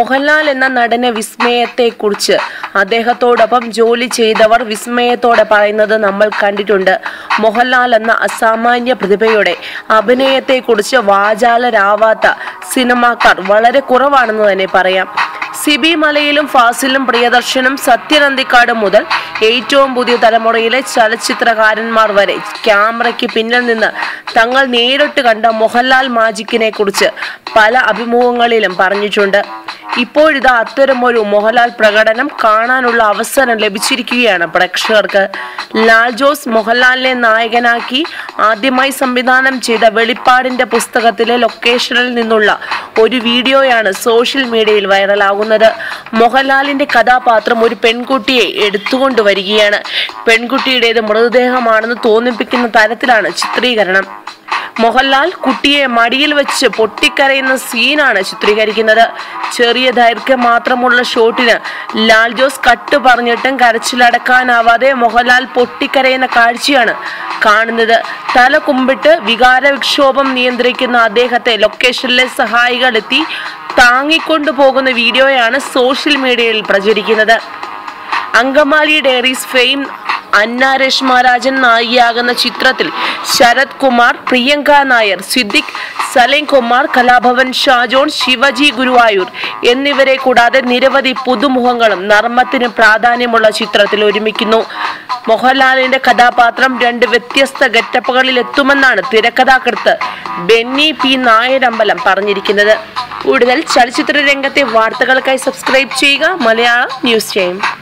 മോഹൻലാൽ എന്ന നടന് വിസ്മയത്തെക്കുറിച്ച് അദ്ദേഹത്തോടൊപ്പം ജോലി ചെയ്തവർ വിസ്മയത്തോടെ പറയുന്നത് നമ്മൾ കണ്ടിട്ടുണ്ട്. മോഹൻലാൽ എന്ന അസാമാന്യ പ്രതിഭയുടെ അഭിനയത്തെക്കുറിച്ച് വാചാലരാവാത്ത സിനിമാക്കാർ വളരെ കുറവാണെന്ന് തന്നെ പറയാം. സിബി മലയിലും ഫാസിലും പ്രിയദർശനും സത്യനന്ദിക്കാട് മുതൽ ഏറ്റവും പുതിയ തലമുറയിലെ ചലച്ചിത്രകാരന്മാർ വരെ ക്യാമറയ്ക്ക് പിന്നിൽ നിന്ന് തങ്ങൾ നേരിട്ട് കണ്ട മോഹൻലാൽ മാജിക്കിനെ കുറിച്ച് പല അഭിമുഖങ്ങളിലും പറഞ്ഞിട്ടുണ്ട്. ഇപ്പോഴിതാ അത്തരമൊരു മോഹൻലാൽ പ്രകടനം കാണാനുള്ള അവസരം ലഭിച്ചിരിക്കുകയാണ്. പ്രേക്ഷകർക്ക് ലാൽ ജോസ് മോഹൻലാലിനെ നായകനാക്കി ആദ്യമായി സംവിധാനം ചെയ്ത വെളിപ്പാടിന്റെ പുസ്തകത്തിലെ ലൊക്കേഷനിൽ നിന്നുള്ള ഒരു വീഡിയോയാണ് സോഷ്യൽ മീഡിയയിൽ വൈറലാകുന്നത്. മോഹൻലാലിന്റെ കഥാപാത്രം ഒരു പെൺകുട്ടിയെ എടുത്തുകൊണ്ട് വരികയാണ്. പെൺകുട്ടിയുടേത് മൃതദേഹമാണെന്ന് തോന്നിപ്പിക്കുന്ന തരത്തിലാണ് ചിത്രീകരണം. മോഹൻലാൽ കുട്ടിയെ മടിയിൽ വെച്ച് പൊട്ടിക്കരയുന്ന സീനാണ് ചിത്രീകരിക്കുന്നത്. ചെറിയ ദൈർഘ്യം മാത്രമുള്ള ഷോട്ടിന് ലാൽ ജോസ് കട്ട് പറഞ്ഞിട്ടും കരച്ചിലടക്കാനാവാതെ മോഹൻലാൽ പൊട്ടിക്കരയുന്ന കാഴ്ചയാണ് കാണുന്നത്. തല കുമ്പിട്ട് വികാര വിക്ഷോഭം നിയന്ത്രിക്കുന്ന അദ്ദേഹത്തെ ലൊക്കേഷനിലെ സഹായികൾ എത്തി താങ്ങിക്കൊണ്ടു പോകുന്ന വീഡിയോയാണ് സോഷ്യൽ മീഡിയയിൽ പ്രചരിക്കുന്നത്. അങ്കമാലി ഡയറീസ് ഫെയിം അന്ന രശ്മാരാജൻ നായികയാകുന്ന ചിത്രത്തിൽ ശരത് കുമാർ പ്രിയങ്ക നായർ സിദ്ദിഖ് സലീം കുമാർ കലാഭവൻ ഷാജോൺ ശിവജി ഗുരുവായൂർ എന്നിവരെ കൂടാതെ നിരവധി പുതുമുഖങ്ങളും നർമ്മത്തിന് പ്രാധാന്യമുള്ള ചിത്രത്തിൽ ഒരുമിക്കുന്നു. മോഹൻലാലിന്റെ കഥാപാത്രം രണ്ട് വ്യത്യസ്ത ഗെറ്റപ്പുകളിൽ എത്തുമെന്നാണ് തിരക്കഥാകൃത്ത് ബെന്നി പി നായരമ്പലം പറഞ്ഞിരിക്കുന്നത്. കൂടുതൽ ചലച്ചിത്ര രംഗത്തെ വാർത്തകൾക്കായി സബ്സ്ക്രൈബ് ചെയ്യുക. Malayalam news time.